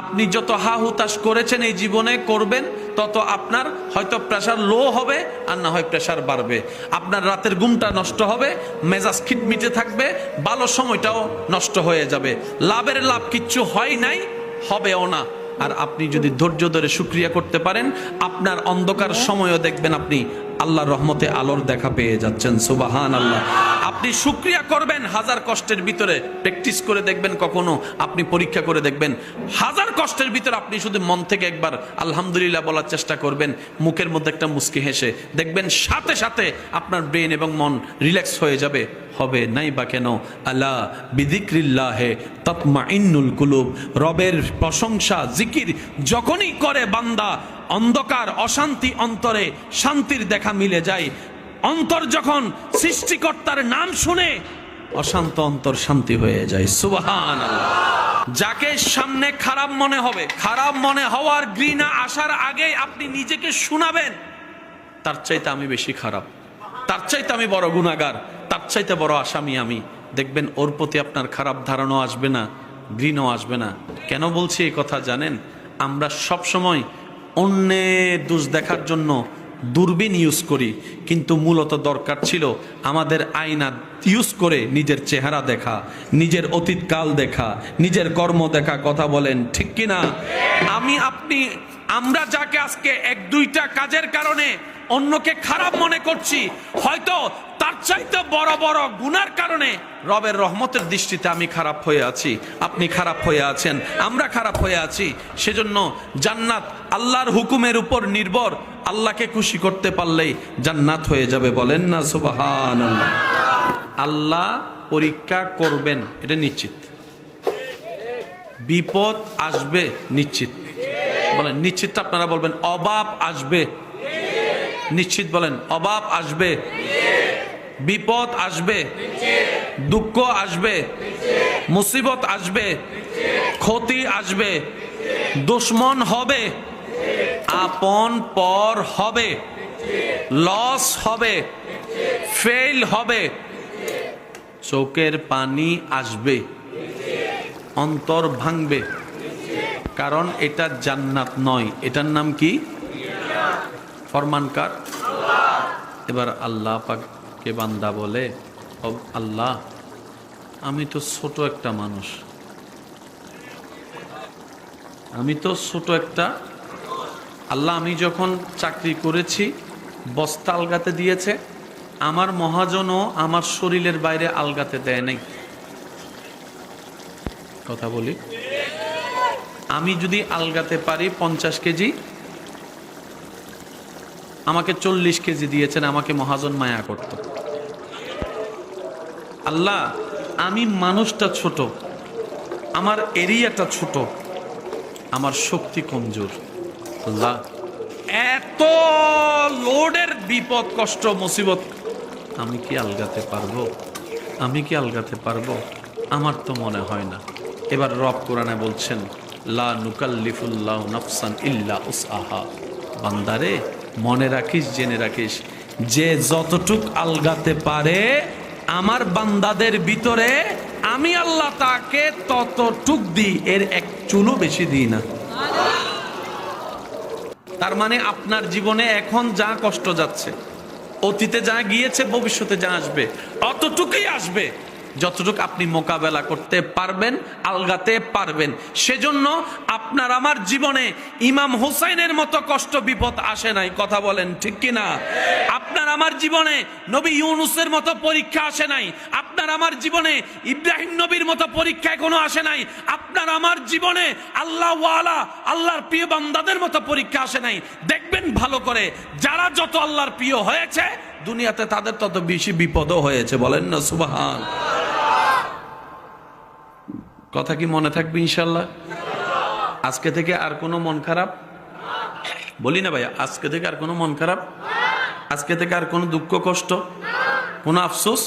আপনি যত হা হুতাশ করেছেন এই জীবনে করবেন, তত আপনার হয়তো প্রেশার লো হবে আর না হয় প্রেশার বাড়বে। আপনার রাতের ঘুমটা নষ্ট হবে, মেজাজ খিটমিটে থাকবে, ভালো সময়টাও নষ্ট হয়ে যাবে। লাভের লাভ কিচ্ছু হয় নাই, হবেও না। আর আপনি যদি ধৈর্য ধরে সুক্রিয়া করতে পারেন, আপনার অন্ধকার সময়ও দেখবেন আপনি আল্লাহর রহমতে আলোর দেখা পেয়ে যাচ্ছেন সুবাহান আল্লাহ আপনি সুক্রিয়া করবেন হাজার কষ্টের ভিতরে। প্র্যাকটিস করে দেখবেন কখনো, আপনি পরীক্ষা করে দেখবেন। হাজার কষ্টের ভিতরে আপনি শুধু মন থেকে একবার আলহামদুলিল্লাহ বলার চেষ্টা করবেন, মুখের মধ্যে একটা মুস্কি হেসে দেখবেন সাথে সাথে আপনার ব্রেন এবং মন রিল্যাক্স হয়ে যাবে। হবে নাই বা কেন? আল্লাহ বিদিক্রিল্লাহে তৎমা ইন্নুল কুলুব, রবের প্রশংসা, জিকির যখনই করে বান্দা অন্ধকার, অশান্তি অন্তরে শান্তির দেখা মিলে যায়। অন্তর যখন সৃষ্টিকর্তার নাম শুনে, অশান্ত অন্তর শান্তি হয়ে যায়। সুবাহান যাকে সামনে খারাপ মনে হবে, খারাপ মনে হওয়ার ঘৃণা আসার আগে আপনি নিজেকে শোনাবেন। তার চাইতে আমি বেশি খারাপ। তার চাইতে আমি বড় গুণাগার তার চাইতে বড় আসামি আমি। দেখবেন ওর প্রতি আপনার খারাপ ধারণা আসবে না, ঘৃণও আসবে না। কেন বলছি এই কথা জানেন? আমরা সব সময় অন্যের দোষ দেখার জন্য দূরবীন ইউজ করি, কিন্তু মূলত দরকার ছিল আমাদের আয়না ইউজ করে নিজের চেহারা দেখা, নিজের অতীতকাল দেখা, নিজের কর্ম দেখা, কথা বলেন, ঠিক কিনা? আমি আপনি, আমরা যাকে আজকে এক দুইটা কাজের কারণে অন্যকে খারাপ মনে করছি, হয়তো বড় বড় গুনার কারণে রবের রহমতের দৃষ্টিতে আমি খারাপ হয়ে আছি। আপনি খারাপ হয়ে আছেন, আমরা খারাপ হয়ে আছি। সেজন্য জান্নাত আল্লাহর হুকুমের উপর নির্ভর। আল্লাহকে খুশি করতে পারলেই জান্নাত হয়ে যাবে বলেন না সুবাহান আল্লাহ পরীক্ষা করবেন, এটা নিশ্চিত। বিপদ আসবে, নিশ্চিত। বলেন নিশ্চিত আপনারা বলবেন, অভাব আসবে। নিশ্চিত বলেন, অভাব আসবে। বিপদ আসবে, দুঃখ আসবে, মুসিবত আসবে, ক্ষতি আসবে, দুশ্মন হবে, আপন পর হবে, লস হবে ফেল হবে, চোখের পানি আসবে, অন্তর ভাঙবে। কারণ এটা জান্নাত নয়। এটার নাম কি? ফরমানকার এবার আল্লাহ পাককে বান্দা বলে, "ও আল্লাহ, আমি তো ছোট একটা মানুষ। আমি তো ছোট একটা, আল্লাহ, আমি যখন চাকরি করেছি, বস্তা আলগাতে দিয়েছে, আমার মহাজনও আমার শরীরের বাইরে আলগাতে দেয় নাই। কথা বলি। আমি যদি আলগাতে পারি পঞ্চাশ কেজি আমাকে চল্লিশ কেজি দিয়েছেন, আমাকে মহাজন মায়া করত। আল্লাহ, আমি মানুষটা ছোট, আমার এরিয়াটা ছোট, আমার শক্তি কমজোর। আল্লাহ, এত লোডের বিপদ, কষ্ট, মুসিবত, আমি কি আলগাতে পারব? আমি কি আলগাতে পারব? আমার তো মনে হয় না। এবার রব কোরআনে বলছেন, লা নুকাল্লিফুল্লাহ নাফসান ইল্লা উসআহা। বান্দারে মনে রাখিস, জেনে রাখিস, যে যতটুক আলগাতে পারে, আমার বান্দাদের ভিতরে আমি আল্লাহ তাকে ততটুক দিই, এর এক চুলো বেশি দিই না। তার মানে আপনার জীবনে এখন যা কষ্ট যাচ্ছে, অতীতে যা গিয়েছে, ভবিষ্যতে যা আসবে, অতটুকুই আসবে। যতটুকু আপনি মোকাবেলা করতে পারবেন, আলগাতে পারবেন। সেজন্য আপনার আমার জীবনে ইমাম হুসাইনের মতো কষ্ট, বিপদ আসে নাই, কথা বলেন ঠিক কিনা? আপনার আমার জীবনে নবী ইউনুসের মতো পরীক্ষা আসে নাই, আপনার আমার জীবনে ইব্রাহিম নবীর মতো পরীক্ষা এখনও আসে নাই, আপনার আমার জীবনে আল্লাহ ওয়ালা, আল্লাহর প্রিয় বান্দাদের মতো পরীক্ষা আসে নাই। দেখবেন ভালো করে, যারা যত আল্লাহর প্রিয় হয়েছে, দুনিয়াতে তাদের তত বেশি বিপদও হয়েছে, বলেন না সুবাহান। কথা কি মনে থাকবে ইনশাল্লাহ? আজকে থেকে আর কোনো মন খারাপ? বলি না ভাইয়া, আজকে থেকে আর কোনো মন খারাপ? আজকে থেকে আর কোনো দুঃখ কষ্ট? কোনো আফসোস?